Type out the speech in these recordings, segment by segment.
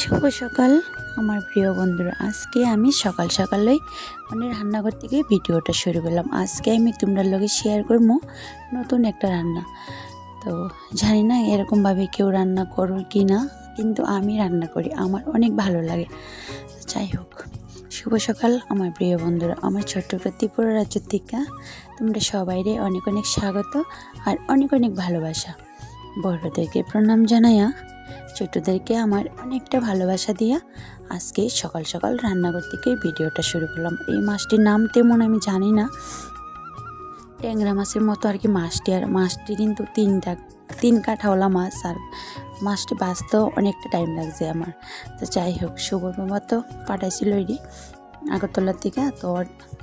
শুভ সকাল। আমার প্রিয় বন্ধুরা, আজকে আমি সকাল সকালেই মানে রান্নাঘর থেকে ভিডিওটা শুরু করলাম। আজকে আমি তোমরা লগে শেয়ার করব নতুন একটা রান্না। তো জানি না এরকমভাবে কেউ রান্না করো কি না, কিন্তু আমি রান্না করি, আমার অনেক ভালো লাগে। যাই হোক, শুভ সকাল আমার প্রিয় বন্ধুরা। আমার একটা ত্রিপুরা রাজ্য থেকে তোমরা সবাইরে অনেক অনেক স্বাগত আর অনেক অনেক ভালোবাসা। বড়দেরকে প্রণাম জানাইয়া ছোটদেরকে আমার অনেকটা ভালোবাসা দিয়া আজকে সকাল সকাল রান্নাঘর থেকে ভিডিওটা শুরু করলাম। এই মাছটির নাম তেমন আমি জানি না। ট্যাংরা মাছের মতো আর কি মাছটি, আর মাছটি কিন্তু তিনটা, তিন কাঠাওয়ালা মাছ, আর মাছটি বাঁচতেও অনেকটা টাইম লাগছে আমার। তো যাই হোক শুভর বাবা তো পাঠাইছিল এটি আগরতলার দিকে, তো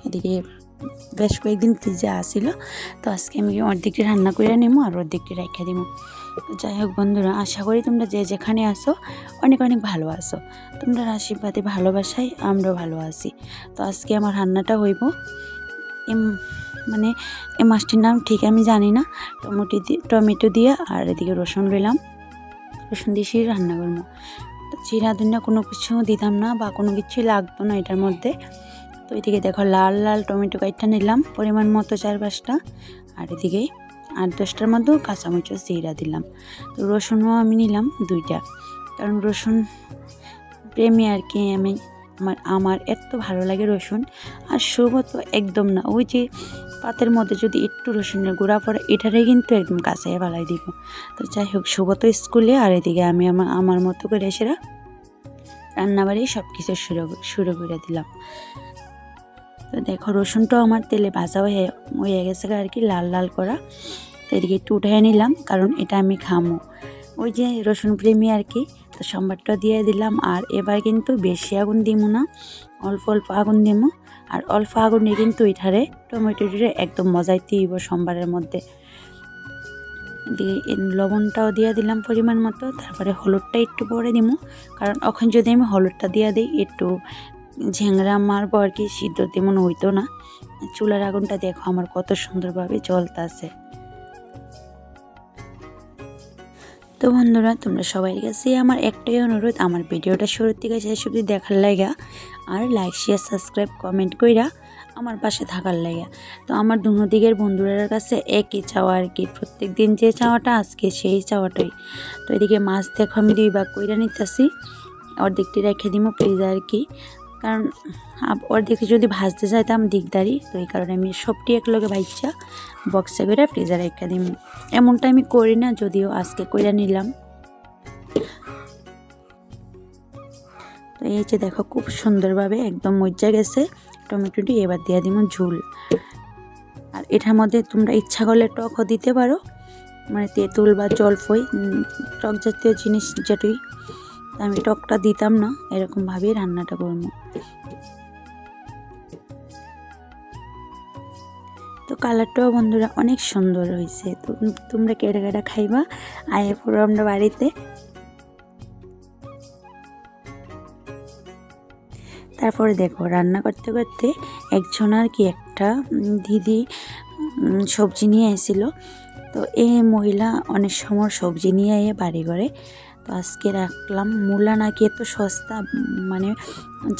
এদিকে বেশ কয়েকদিন ফ্রিজে আসিল তো আজকে আমি অর্ধেকটি রান্না করে নেব আর অর্ধেকটি রেখে দিব যাই হোক বন্ধুরা, আশা করি তোমরা যে যেখানে আসো অনেক অনেক ভালো আসো তোমরা আশীর্বাদে ভালোবাসাই আমরাও ভালো আছি। তো আজকে আমার রান্নাটা হইব এম মানে এই মাছটির নাম ঠিক আমি জানি না, টমেটো দিয়ে টমেটো দিয়ে আর এদিকে রসুন লইলাম রসুন দিয়ে সেই রান্না করব। তো জিরা ধনিয়া কোনো কিছু দিতাম না বা কোনো কিছুই লাগতো না এটার মধ্যে। তো এদিকে দেখো লাল লাল টমেটো কাইটটা নিলাম, পরিমাণ মতো চার পাঁচটা। আর এদিকে আট দশটার মতো কাঁচামরিচ জিরা দিলাম। তো রসুনও আমি নিলাম দুইটা। কারণ রসুন প্রেমী আর কি, আমি আমার আমার এত ভালো লাগে রসুন। আর শুভ তো একদম না, ওই যে পাতের মধ্যে যদি একটু রসুনের গুঁড়া পড়ে, এটারে কিন্তু একদম কাঁচাই বালাই দিব। তো যাই হোক, শুভ তো স্কুলে, আর এদিকে আমি আমার আমার মতো করে সেরা রান্নাবাড়ি সব কিছু শুরু শুরু করে দিলাম। তো দেখো, রসুনটাও আমার তেলে ভাজা হয়ে হয়ে গেছে আর কি, লাল লাল করা। তো এদিকে একটু উঠে নিলাম, কারণ এটা আমি খামো। ওই যে রসুন প্রেমী আর কি, তো সম্বারটা দিয়ে দিলাম। আর এবার কিন্তু বেশি আগুন দিব না, অল্প অল্প আগুন দিব আর অল্প আগুনে কিন্তু এটারে টমেটোটিরে একদম মজাই দিব সম্বারের মধ্যে। দিয়ে লবণটাও দিয়ে দিলাম পরিমাণ মতো, তারপরে হলুদটা একটু পরে দিব কারণ এখন যদি আমি হলুদটা দিয়ে দিই, একটু মারবো আর কি, সিদ্ধ তেমন হইতো না। চুলার আগুনটা দেখো আমার কত সুন্দরভাবে জ্বলতেছে। তো বন্ধুরা, তোমরা সবাই কাছে আমার একটাই অনুরোধ, আমার ভিডিওটা শুরুর থেকে শেষ অবধি দেখার লাগা। আর লাইক শেয়ার সাবস্ক্রাইব কমেন্ট কইরা আমার পাশে থাকার লাগে। তো আমার দুনো দিকের বন্ধুরার কাছে একই চাওয়া আর কি প্রত্যেক দিন যে চাওয়াটা আজকে সেই চাওয়াটাই। তো এদিকে মাছ দেখো আমি দুই ভাগ কইরা নিতেছি, অর্ধেকটি রেখে দিব ফ্রিজে আর কি। কারণ অর্ধেকটি যদি ভাজতে চাইতাম দিকদারি তো এই কারণে আমি সবটি একলগে ভাইচা বক্সে করে ফ্রিজে রেখে দিব এমনটা আমি করি না, যদিও আজকে কইরা নিলাম। তো এই যে দেখো, খুব সুন্দরভাবে একদম মজ্জা গেছে। টমেটোটি এবার দিয়ে দিব ঝুল। আর এটার মধ্যে তোমরা ইচ্ছা করলে টকও দিতে পারো। মানে তেঁতুল বা জলফই টক জাতীয় জিনিস যেটি আমি টকটা দিতাম না, এরকমভাবেই রান্নাটা করব। তো কালারটাও বন্ধুরা অনেক সুন্দর হয়েছে। তোমরা কেটে কেটে খাইবা? আয়ে পুরো আমরা বাড়িতে। তারপরে দেখো, রান্না করতে করতে একজন আর কি একটা দিদি সবজি নিয়ে এসেছিল তো এই মহিলা অনেক সময় সবজি নিয়ে বাড়ি ঘরে। আজকে রাখলাম। মূলা নাকি এত সস্তা? মানে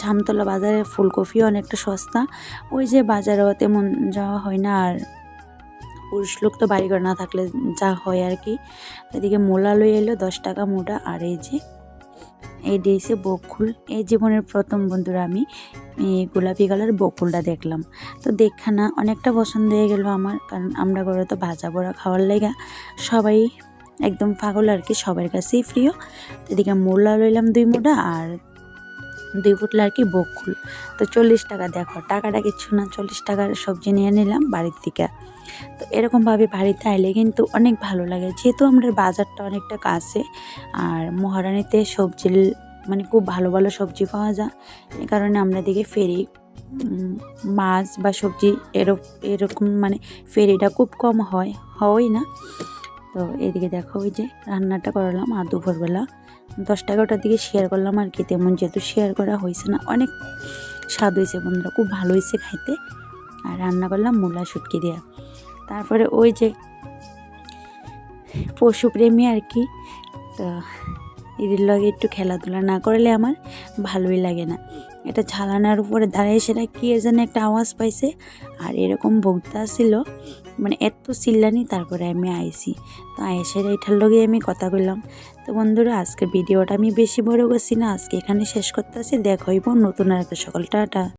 ঝামতলা বাজারে ফুলকপিও অনেকটা সস্তা। ওই যে বাজারেও তেমন যাওয়া হয় না আর পুরুষ লোক তো বাড়িঘর না থাকলে যা হয় আর কি। এদিকে মূলা লই এলো দশ টাকা মোটা আর এই যে, এই দিয়েছে বকুল। এই জীবনের প্রথম বন্ধুরা আমি। গোলাপি কালার বকুলটা দেখলাম। তো দেখা না, অনেকটা পছন্দ হয়ে গেল আমার। কারণ আমরা ঘরে তো ভাজা বড়া খাওয়ার লেগা সবাই একদম পাগল আর কি, সবার কাছেই প্রিয়। এদিকে মোলা লইলাম দুই মোটা আর দুই ফুটলা আর কি বকুল। তো চল্লিশ টাকা দেখো, টাকাটা কিচ্ছু না, চল্লিশ টাকার সবজি নিয়ে নিলাম বাড়ির থেকে তো এরকমভাবে বাড়িতে আইলে কিন্তু অনেক ভালো লাগে। যেহেতু আমাদের বাজারটা অনেকটা কাছে, আর মহারানীতে সবজি মানে খুব ভালো ভালো সবজি পাওয়া যায়। এই কারণে আমরা দিকে ফেরি। মাছ বা সবজি এরকম এরকম মানে ফেরিটা খুব কম হয় হয় না। তো এদিকে দেখো ওই যে রান্নাটা করলাম আর দুপুরবেলা দশটা এগারোটার দিকে শেয়ার করলাম আর কি। তেমন যেহেতু শেয়ার করা হয়েছে না, অনেক স্বাদ হয়েছে বন্ধুরা, খুব ভালো হয়েছে খাইতে। আর রান্না করলাম মূলা শুটকি দেওয়া তারপরে ওই যে পশুপ্রেমী আর কি, তো এদের লগে একটু খেলাধুলা না করলে আমার ভালোই লাগে না। এটা ঝালানার উপরে দাঁড়িয়ে সেটা কি এর যেন একটা আওয়াজ পাইছে। আর এরকম বলতে আসছিল মানে এত চিল্লানি, তারপরে আমি আইসি। তো আয়েসের এইটার লগে আমি কথা বললাম। তো বন্ধুরা আজকে ভিডিওটা আমি বেশি বড় করছি না, আজকে এখানে শেষ করতে আসি দেখ হইব নতুন আর একটা সকাল। টাটা।